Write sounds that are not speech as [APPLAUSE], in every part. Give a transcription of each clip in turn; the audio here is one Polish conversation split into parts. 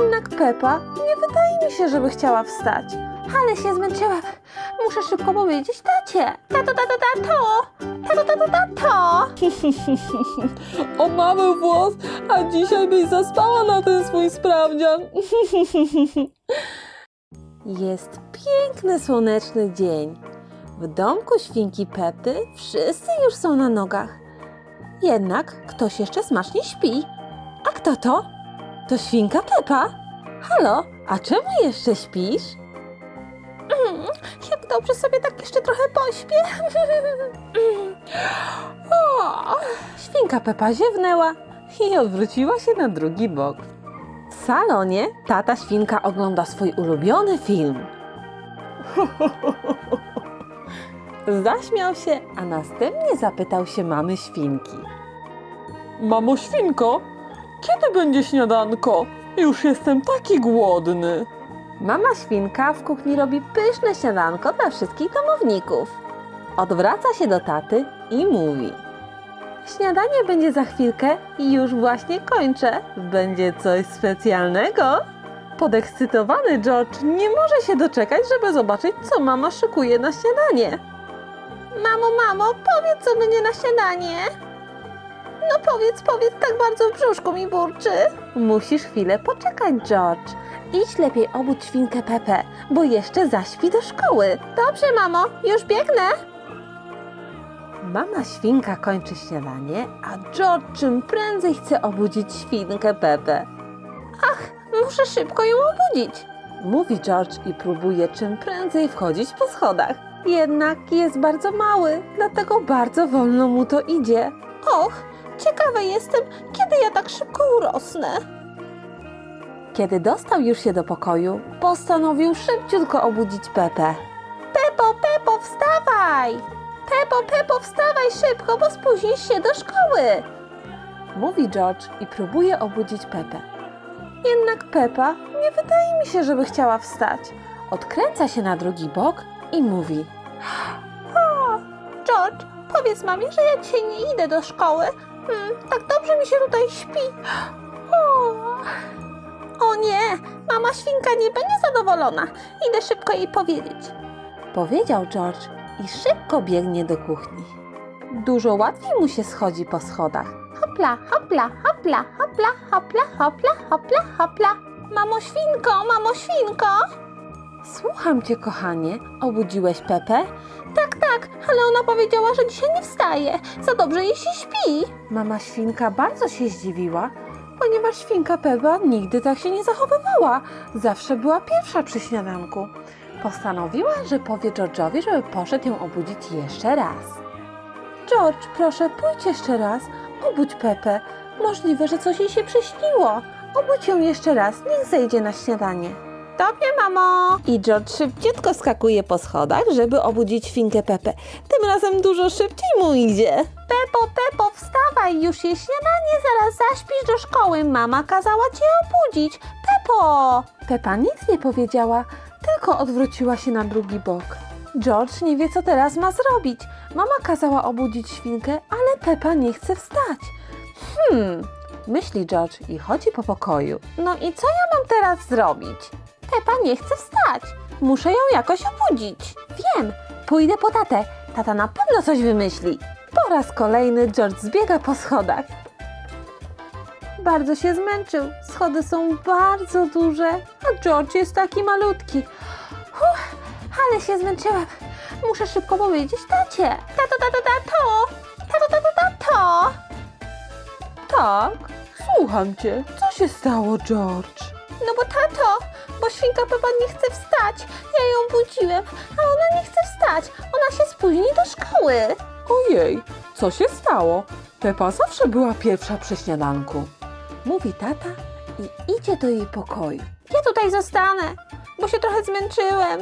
Jednak Pepa nie wydaje mi się, żeby chciała wstać. Ale się zmęczyłam. Muszę szybko powiedzieć tacie. Tato, tato, tato! Tato, tato, tato! [LAUGHS] O mały włos, a dzisiaj byś zaspała na ten swój sprawdzian. [LAUGHS] Jest piękny, słoneczny dzień. W domku świnki Pepy wszyscy już są na nogach. Jednak ktoś jeszcze smacznie śpi. A kto to? To świnka Pepa? Halo, a czemu jeszcze śpisz? Mm, jak dobrze sobie tak jeszcze trochę pośpię. [LAUGHS] O, Świnka Pepa ziewnęła i odwróciła się na drugi bok. W salonie tata świnka ogląda swój ulubiony film. [LAUGHS] Zaśmiał się, a następnie zapytał się mamy świnki. Mamo świnko, kiedy będzie śniadanko? Już jestem taki głodny. Mama świnka w kuchni robi pyszne śniadanko dla wszystkich domowników. Odwraca się do taty i mówi: Śniadanie będzie za chwilkę i już właśnie kończę. Będzie coś specjalnego? Podekscytowany George nie może się doczekać, żeby zobaczyć, co mama szykuje na śniadanie. Mamo, mamo, powiedz, co będzie na śniadanie. No powiedz, powiedz, tak bardzo w brzuszku mi burczy. Musisz chwilę poczekać, George. Idź lepiej obudź świnkę Pepe, bo jeszcze zaśpi do szkoły. Dobrze, mamo, już biegnę. Mama świnka kończy śniadanie, a George czym prędzej chce obudzić świnkę Pepe. Ach, muszę szybko ją obudzić, mówi George i próbuje czym prędzej wchodzić po schodach. Jednak jest bardzo mały, dlatego bardzo wolno mu to idzie. Och, ciekawa jestem, kiedy ja tak szybko urosnę. Kiedy dostał już się do pokoju, postanowił szybciutko obudzić Pepę. Pepo, Pepo, wstawaj! Pepo, Pepo, wstawaj szybko, bo spóźnisz się do szkoły! Mówi George i próbuje obudzić Pepę. Jednak Pepa nie wydaje mi się, żeby chciała wstać. Odkręca się na drugi bok i mówi: O, George, powiedz mamie, że ja dzisiaj nie idę do szkoły. Hmm, tak dobrze mi się tutaj śpi. O. O nie, mama świnka nie będzie zadowolona. Idę szybko jej powiedzieć. Powiedział George i szybko biegnie do kuchni. Dużo łatwiej mu się schodzi po schodach. Hopla, hopla, hopla, hopla, hopla, hopla, hopla, hopla. Mamo świnko, mamo świnko. Słucham cię, kochanie. Obudziłeś Pepę? Tak, tak, ale ona powiedziała, że dzisiaj nie wstaje. Za dobrze jej się śpi. Mama świnka bardzo się zdziwiła, ponieważ świnka Pepa nigdy tak się nie zachowywała. Zawsze była pierwsza przy śniadanku. Postanowiła, że powie George'owi, żeby poszedł ją obudzić jeszcze raz. George, proszę, pójdź jeszcze raz. Obudź Pepę. Możliwe, że coś jej się przyśniło. Obudź ją jeszcze raz, niech zejdzie na śniadanie. Dobrze, mamo. I George szybciutko skakuje po schodach, żeby obudzić świnkę Pepę. Tym razem dużo szybciej mu idzie. Pepo, Pepo, wstawaj, już jest śniadanie, zaraz zaśpisz do szkoły. Mama kazała cię obudzić. Pepo! Pepa nic nie powiedziała, tylko odwróciła się na drugi bok. George nie wie, co teraz ma zrobić. Mama kazała obudzić świnkę, ale Pepa nie chce wstać. Hmm, myśli George i chodzi po pokoju. No i co ja mam teraz zrobić? Pepa nie chce wstać. Muszę ją jakoś obudzić. Wiem, pójdę po tatę. Tata na pewno coś wymyśli. Po raz kolejny George zbiega po schodach. Bardzo się zmęczył. Schody są bardzo duże, a George jest taki malutki. Uff, ale się zmęczyłam. Muszę szybko powiedzieć tacie. Tato, tato, tato! Tato, tato, tato! Tak, słucham cię. Co się stało, George? No bo tato, bo świnka Pepa nie chce wstać. Ja ją budziłem, a ona nie chce wstać. Ona się spóźni do szkoły. Ojej, co się stało? Pepa zawsze była pierwsza przy śniadanku. Mówi tata i idzie do jej pokoju. Ja tutaj zostanę, bo się trochę zmęczyłem.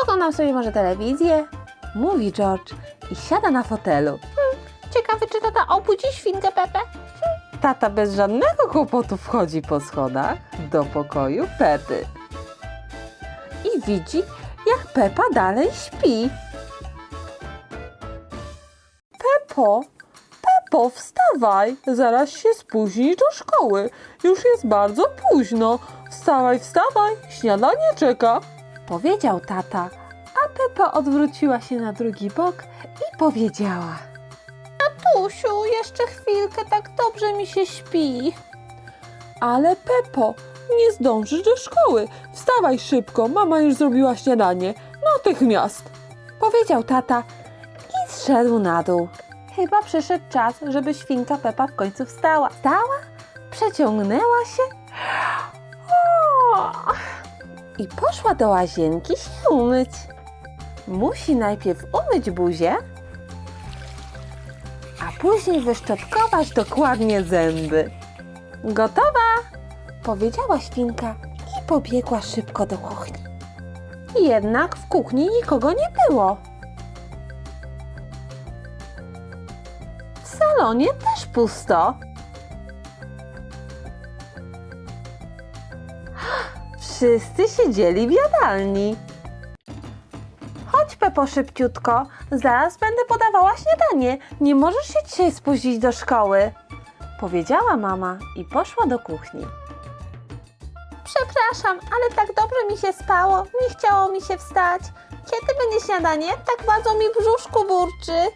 Poglądam sobie może telewizję. Mówi George i siada na fotelu. Hmm, ciekawy, czy tata obudzi świnkę Pepę? Hmm. Tata bez żadnego kłopotu wchodzi po schodach do pokoju Pepy. Widzi, jak Pepa dalej śpi. Pepo, Pepo, wstawaj, zaraz się spóźnisz do szkoły. Już jest bardzo późno. Wstawaj, wstawaj, śniadanie czeka. Powiedział tata, a Pepa odwróciła się na drugi bok i powiedziała: Tatusiu, jeszcze chwilkę, tak dobrze mi się śpi. Ale Pepo, nie zdążysz do szkoły. Wstawaj szybko, mama już zrobiła śniadanie. Natychmiast. Powiedział tata i zszedł na dół. Chyba przyszedł czas, żeby świnka Pepa w końcu wstała. Wstała, przeciągnęła się o! i poszła do łazienki się umyć. Musi najpierw umyć buzię, a później wyszczotkować dokładnie zęby. Gotowa! Powiedziała świnka i pobiegła szybko do kuchni. Jednak w kuchni nikogo nie było. W salonie też pusto. Wszyscy siedzieli w jadalni. Chodź, Pepo, szybciutko. Zaraz będę podawała śniadanie. Nie możesz się dzisiaj spóźnić do szkoły. Powiedziała mama i poszła do kuchni. Przepraszam, ale tak dobrze mi się spało. Nie chciało mi się wstać. Kiedy będzie śniadanie? Tak bardzo mi w brzuszku burczy.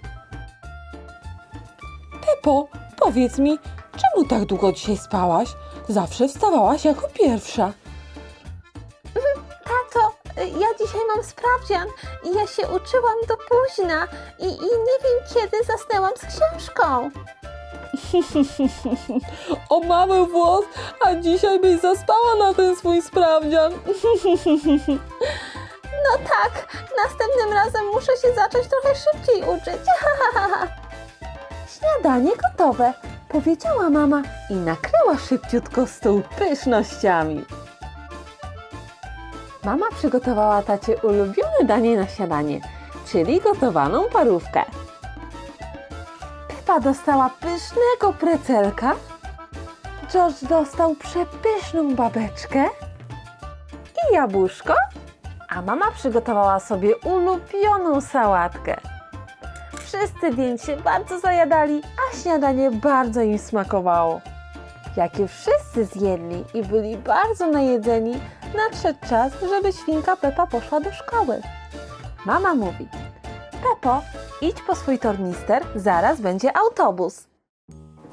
Pepo, powiedz mi, czemu tak długo dzisiaj spałaś? Zawsze wstawałaś jako pierwsza. [LAUGHS] Tato, ja dzisiaj mam sprawdzian i ja się uczyłam do późna i, i nie wiem kiedy zasnęłam z książką. O mały włos, a dzisiaj byś zaspała na ten swój sprawdzian. No tak, następnym razem muszę się zacząć trochę szybciej uczyć. [LAUGHS] Śniadanie gotowe, powiedziała mama i nakryła szybciutko stół pysznościami. Mama przygotowała tacie ulubione danie na śniadanie, czyli gotowaną parówkę. Pepa dostała pysznego precelka, George dostał przepyszną babeczkę i jabłuszko, a mama przygotowała sobie ulubioną sałatkę. Wszyscy więc się bardzo zajadali, a śniadanie bardzo im smakowało. Jak już wszyscy zjedli i byli bardzo najedzeni, nadszedł czas, żeby świnka Pepa poszła do szkoły. Mama mówi: Pepo, idź po swój tornister, zaraz będzie autobus.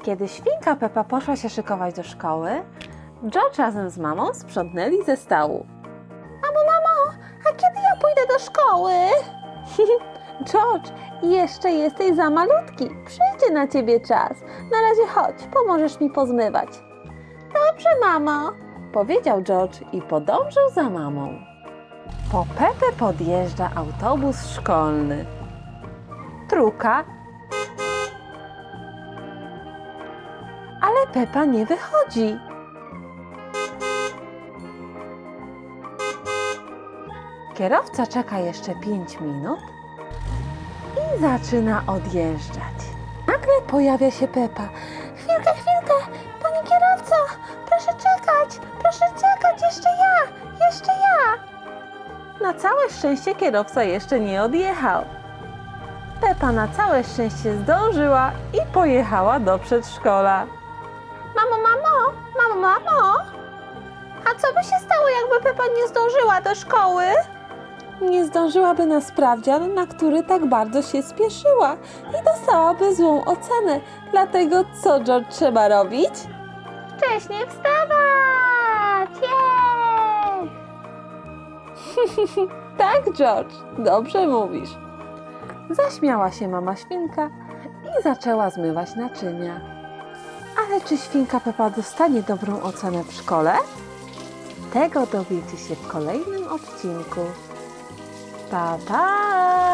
Kiedy świnka Pepa poszła się szykować do szkoły, George razem z mamą sprzątnęli ze stołu. Mamo, mamo, a kiedy ja pójdę do szkoły? [LAUGHS] George, jeszcze jesteś za malutki. Przyjdzie na ciebie czas. Na razie chodź, pomożesz mi pozmywać. Dobrze, mamo, powiedział George i podążył za mamą. Po Pepę podjeżdża autobus szkolny. Truka. Ale Pepa nie wychodzi. Kierowca czeka jeszcze 5 minut i zaczyna odjeżdżać. Nagle pojawia się Pepa. Chwilkę, chwilkę, panie kierowco, proszę czekać, proszę czekać, jeszcze ja, jeszcze ja. Na całe szczęście kierowca jeszcze nie odjechał. Pepa na całe szczęście zdążyła i pojechała do przedszkola. Mamo, mamo, mamo, mamo, a co by się stało, jakby Pepa nie zdążyła do szkoły? Nie zdążyłaby na sprawdzian, na który tak bardzo się spieszyła i dostałaby złą ocenę. Dlatego co, George, trzeba robić? Wcześniej wstawać! [LAUGHS] Tak, George, dobrze mówisz. Zaśmiała się mama świnka i zaczęła zmywać naczynia. Ale czy świnka Pepa dostanie dobrą ocenę w szkole? Tego dowiecie się w kolejnym odcinku. Pa, pa!